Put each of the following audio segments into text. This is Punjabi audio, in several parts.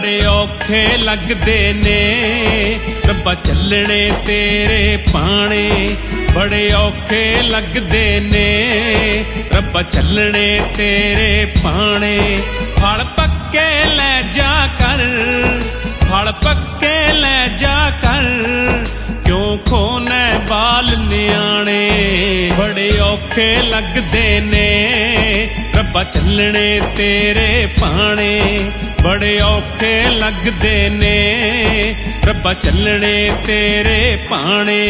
ਬੜੇ ਔਖੇ ਲੱਗਦੇ ਨੇ। ਰੱਬਾ ਚੱਲਣੇ ਤੇਰੇ ਪਾਣੇ ਬੜੇ ਔਖੇ ਲੱਗਦੇ ਨੇ। ਰੱਬਾ ਚੱਲਣੇ ਤੇਰੇ ਪਾਣੇ। ਫਲ ਪੱਕੇ ਲੈ ਜਾ ਕਰ, ਫਲ ਪੱਕੇ ਲੈ ਜਾ ਕਰ। ਕਿਉਂ ਖੋਨੇ ਬਾਲ ਨਿਆਣੇ? ਬੜੇ ਔਖੇ ਲੱਗਦੇ ਨੇ। ਬਚਲਣੇ ਤੇਰੇ ਪਾਣੇ ਬੜੇ ਔਖੇ ਲੱਗਦੇ ਨੇ। ਰੱਬਾ ਚੱਲਣੇ ਤੇਰੇ ਪਾਣੇ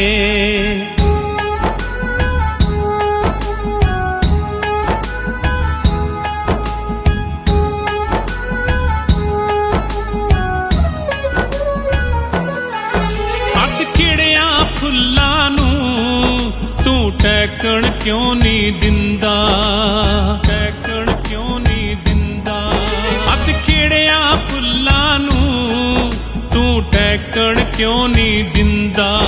ਅੱਧ ਖਿੜਿਆਂ ਫੁੱਲਾਂ ਨੂੰ ਤੂੰ ਟੈਕਣ ਕਿਉਂ ਨਹੀਂ ਦਿੰਦਾ? ਤੂੰ ਕਿਉਂ ਨਹੀਂ ਦਿੰਦਾ?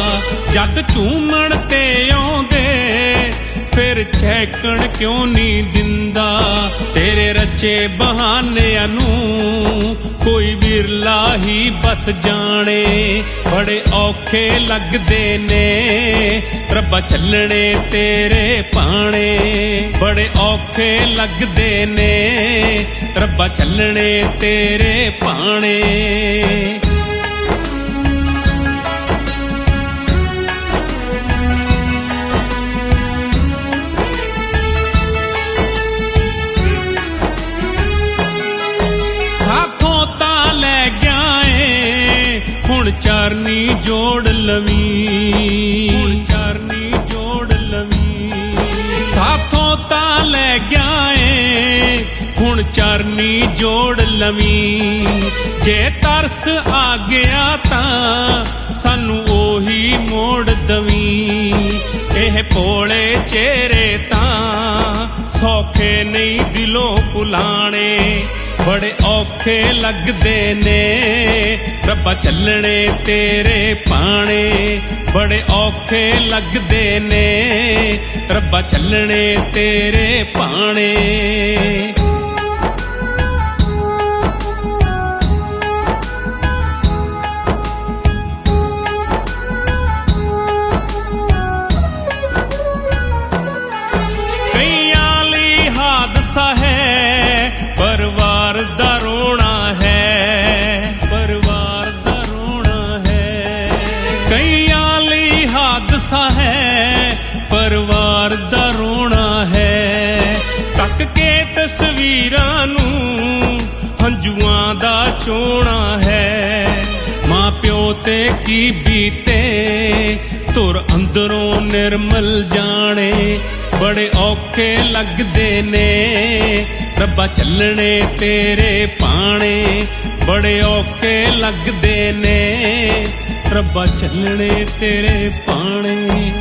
ਜਦ ਝੂਮਣ ਤੇ ਆਉਂਦੇ, ਫਿਰ ਚੈਕਣ ਕਿਉਂ ਨਹੀਂ ਦਿੰਦਾ? ਤੇਰੇ ਰੱਚੇ ਬਹਾਨਿਆਂ ਨੂੰ ਕੋਈ ਵਿਰਲਾ ਹੀ ਬਸ ਜਾਣੇ। ਬੜੇ ਔਖੇ ਲੱਗਦੇ ਨੇ, ਰੱਬਾ ਚੱਲਣੇ ਤੇਰੇ ਪਾਣੇ ਬੜੇ ਔਖੇ ਲੱਗਦੇ ਨੇ, ਰੱਬਾ ਚੱਲਣੇ ਤੇਰੇ ਪਾਣੇ ਚਰਨੀ ਜੋੜ ਲਵੀਂ। ਹੁਣ ਚਰਨੀ ਜੋੜ ਲਵੀਂ। ਸਾਥੋਂ ਤਾਂ ਲੈ ਗਿਆ ਏ ਹੁਣ ਚਰਨੀ ਜੋੜ ਲਵੀਂ। ਜੇ ਤਰਸ ਆ ਗਿਆ ਤਾਂ ਸਾਨੂੰ ਉਹੀ ਮੋੜ ਦਵੀਂ। ਇਹ ਭੋਲੇ ਚਿਹਰੇ ਤਾਂ ਸੌਖੇ ਨਹੀਂ ਦਿਲੋਂ ਭੁਲਾਣੇ ਬੜੇ ਔਖੇ ਲੱਗਦੇ ਨੇ। ਰੱਬਾ ਚੱਲਣੇ ਤੇਰੇ ਪਾਣੇ। ਬੜੇ ਔਖੇ ਲੱਗਦੇ ਨੇ। ਰੱਬਾ ਚੱਲਣੇ ਤੇਰੇ ਪਾਣੇ। ਹਾਦਸਾ ਹੈ, ਪਰਿਵਾਰ ਦਾ ਰੋਣਾ ਹੈ। ਤੱਕ ਕੇ ਤਸਵੀਰਾਂ ਨੂੰ ਹੰਝੂਆਂ ਦਾ ਚੋਣਾ ਹੈ। ਮਾਂ ਪਿਓ ਤੇ ਕੀ ਬੀਤੇ ਤੁਰ ਅੰਦਰੋਂ ਨਿਰਮਲ ਜਾਣੇ। ਬੜੇ ਔਖੇ ਲੱਗਦੇ ਨੇ, ਰੱਬਾ ਚੱਲਣੇ ਤੇਰੇ ਪਾਣੇ। ਬੜੇ ਔਖੇ ਲੱਗਦੇ ਨੇ ਰੱਬਾ ਚੱਲਣੇ ਤੇਰੇ ਪਾਣੇ।